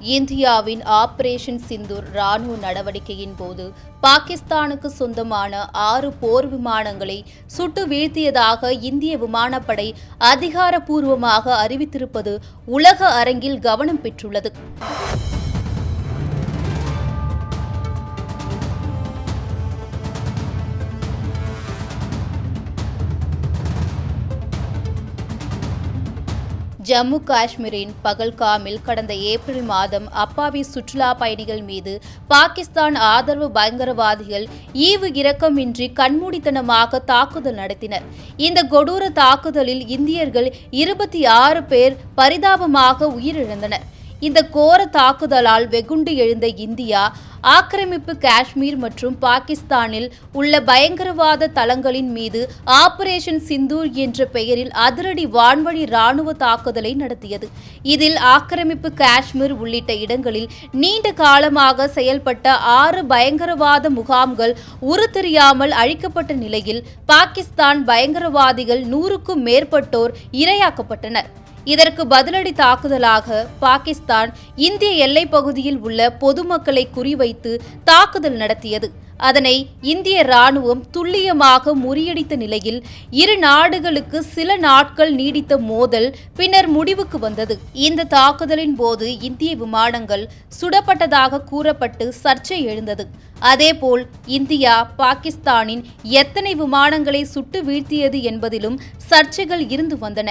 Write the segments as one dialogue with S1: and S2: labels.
S1: இந்தியாவின் ஆபரேஷன் சிந்தூர் ராணுவ நடவடிக்கையின் போது பாகிஸ்தானுக்கு சொந்தமான ஆறு போர் விமானங்களை சுட்டு வீழ்த்தியதாக இந்திய விமானப்படை அதிகாரப்பூர்வமாக அறிவித்திருப்பது உலக அரங்கில் கவனம் பெற்றுள்ளது. ஜம்மு காஷ்மீரின் பகல்காமில் கடந்த ஏப்ரல் மாதம் அப்பாவி சுற்றுலா பயணிகள் மீது பாகிஸ்தான் ஆதரவு பயங்கரவாதிகள் ஈவு இரக்கமின்றி கண்மூடித்தனமாக தாக்குதல் நடத்தினர். இந்த கொடூர தாக்குதலில் இந்தியர்கள் இருபத்தி ஆறு பேர் பரிதாபமாக உயிரிழந்தனர். இந்த கோர தாக்குதலால் வெகுண்டு எழுந்த இந்தியா ஆக்கிரமிப்பு காஷ்மீர் மற்றும் பாகிஸ்தானில் உள்ள பயங்கரவாத தளங்களின் மீது ஆபரேஷன் சிந்தூர் என்ற பெயரில் அதிரடி வான்வழி ராணுவ தாக்குதலை நடத்தியது. இதில் ஆக்கிரமிப்பு காஷ்மீர் உள்ளிட்ட இடங்களில் நீண்ட காலமாக செயல்பட்ட ஆறு பயங்கரவாத முகாம்கள் உருத்தெரியாமல் அழிக்கப்பட்ட நிலையில் பாகிஸ்தான் பயங்கரவாதிகள் நூறுக்கும் மேற்பட்டோர் இரையாக்கப்பட்டனர். இதற்கு பதிலடி தாக்குதலாக பாகிஸ்தான் இந்திய எல்லைப் பகுதியில் உள்ள பொதுமக்களை குறிவைத்து தாக்குதல் நடத்தியது. அதனை இந்திய ராணுவம் துல்லியமாக முறியடித்த நிலையில் இரு நாடுகளுக்கு சில நாட்கள் நீடித்த மோதல் பின்னர் முடிவுக்கு வந்தது. இந்த தாக்குதலின் போது இந்திய விமானங்கள் சுடப்பட்டதாக கூறப்பட்டு சர்ச்சை எழுந்தது. அதேபோல் இந்தியா பாகிஸ்தானின் எத்தனை விமானங்களை சுட்டு வீழ்த்தியது என்பதிலும் சர்ச்சைகள் இருந்து வந்தன.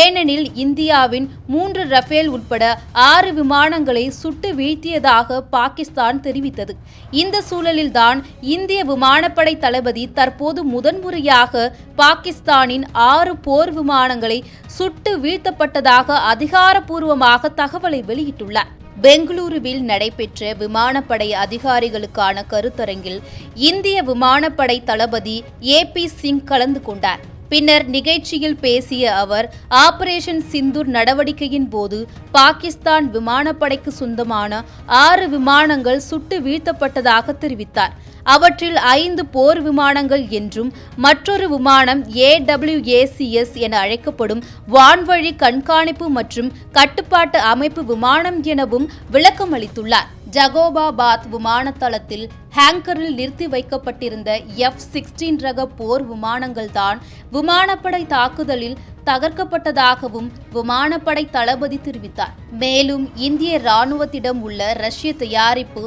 S1: ஏனெனில் இந்தியாவின் மூன்று ரஃபேல் உட்பட ஆறு விமானங்களை சுட்டு வீழ்த்தியதாக பாகிஸ்தான் தெரிவித்தது. இந்த சூழலில்தான் இந்திய விமானப்படை தளபதி தற்போது முதன்முறையாக பாகிஸ்தானின் ஆறு போர் விமானங்களை சுட்டு வீழ்த்தப்பட்டதாக அதிகாரப்பூர்வமாக தகவலை வெளியிட்டுள்ளார். பெங்களூருவில் நடைபெற்ற விமானப்படை அதிகாரிகளுக்கான கருத்தரங்கில் இந்திய விமானப்படை தளபதி ஏ பி சிங் கலந்து கொண்டார். பின்னர் நிகழ்ச்சியில் பேசிய அவர் ஆபரேஷன் சிந்தூர் நடவடிக்கையின் போது பாகிஸ்தான் விமானப்படைக்கு சொந்தமான ஆறு விமானங்கள் சுட்டு வீழ்த்தப்பட்டதாக தெரிவித்தார். அவற்றில் ஐந்து போர் விமானங்கள் என்றும் மற்றொரு விமானம் ஏடபிள்யூஏசிஎஸ் என அழைக்கப்படும் வான்வழி கண்காணிப்பு மற்றும் கட்டுப்பாட்டு அமைப்பு விமானம் எனவும் விளக்கம் அளித்துள்ளார் ஜகோபாபாத் விமான தளத்தில் ஹேங்கரில் நிறுத்தி வைக்கப்பட்டிருந்த எஃப் சிக்ஸ்டீன் ரக போர் விமானங்கள்தான் விமானப்படை தாக்குதலில் தகர்க்கப்பட்டதாகவும் விமானப்படை தளபதி தெரிவித்தார். மேலும் இந்திய ராணுவத்திடம் உள்ள ரஷ்ய தயாரிப்பு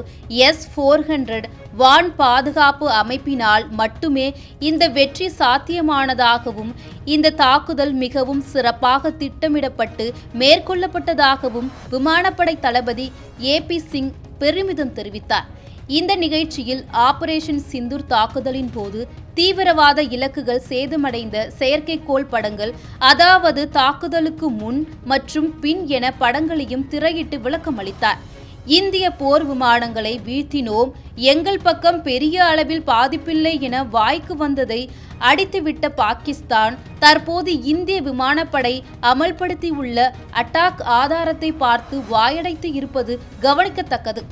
S1: எஸ் ஃபோர் ஹண்ட்ரட் வான் பாதுகாப்பு அமைப்பினால் மட்டுமே இந்த வெற்றி சாத்தியமானதாகவும் இந்த தாக்குதல் மிகவும் சிறப்பாக திட்டமிடப்பட்டு மேற்கொள்ளப்பட்டதாகவும் விமானப்படை தளபதி ஏ பி சிங் பெருமிதம் தெரிவித்தார். இந்த நிகழ்ச்சியில் ஆபரேஷன் சிந்தூர் தாக்குதலின் போது தீவிரவாத இலக்குகள் சேதமடைந்த செயற்கைக்கோள் படங்கள் அதாவது தாக்குதலுக்கு முன் மற்றும் பின் என படங்களையும் திரையிட்டு விளக்கமளித்தார் இந்திய போர் விமானங்களை வீழ்த்தினோம். எங்கள் பக்கம் பெரிய அளவில் பாதிப்பில்லை என வாய்க்கு வந்ததை அடித்துவிட்ட பாகிஸ்தான் தற்போது இந்திய விமானப்படை அமல்படுத்தியுள்ள அட்டாக் ஆதாரத்தை பார்த்து வாயடைத்து இருப்பது கவனிக்கத்தக்கது.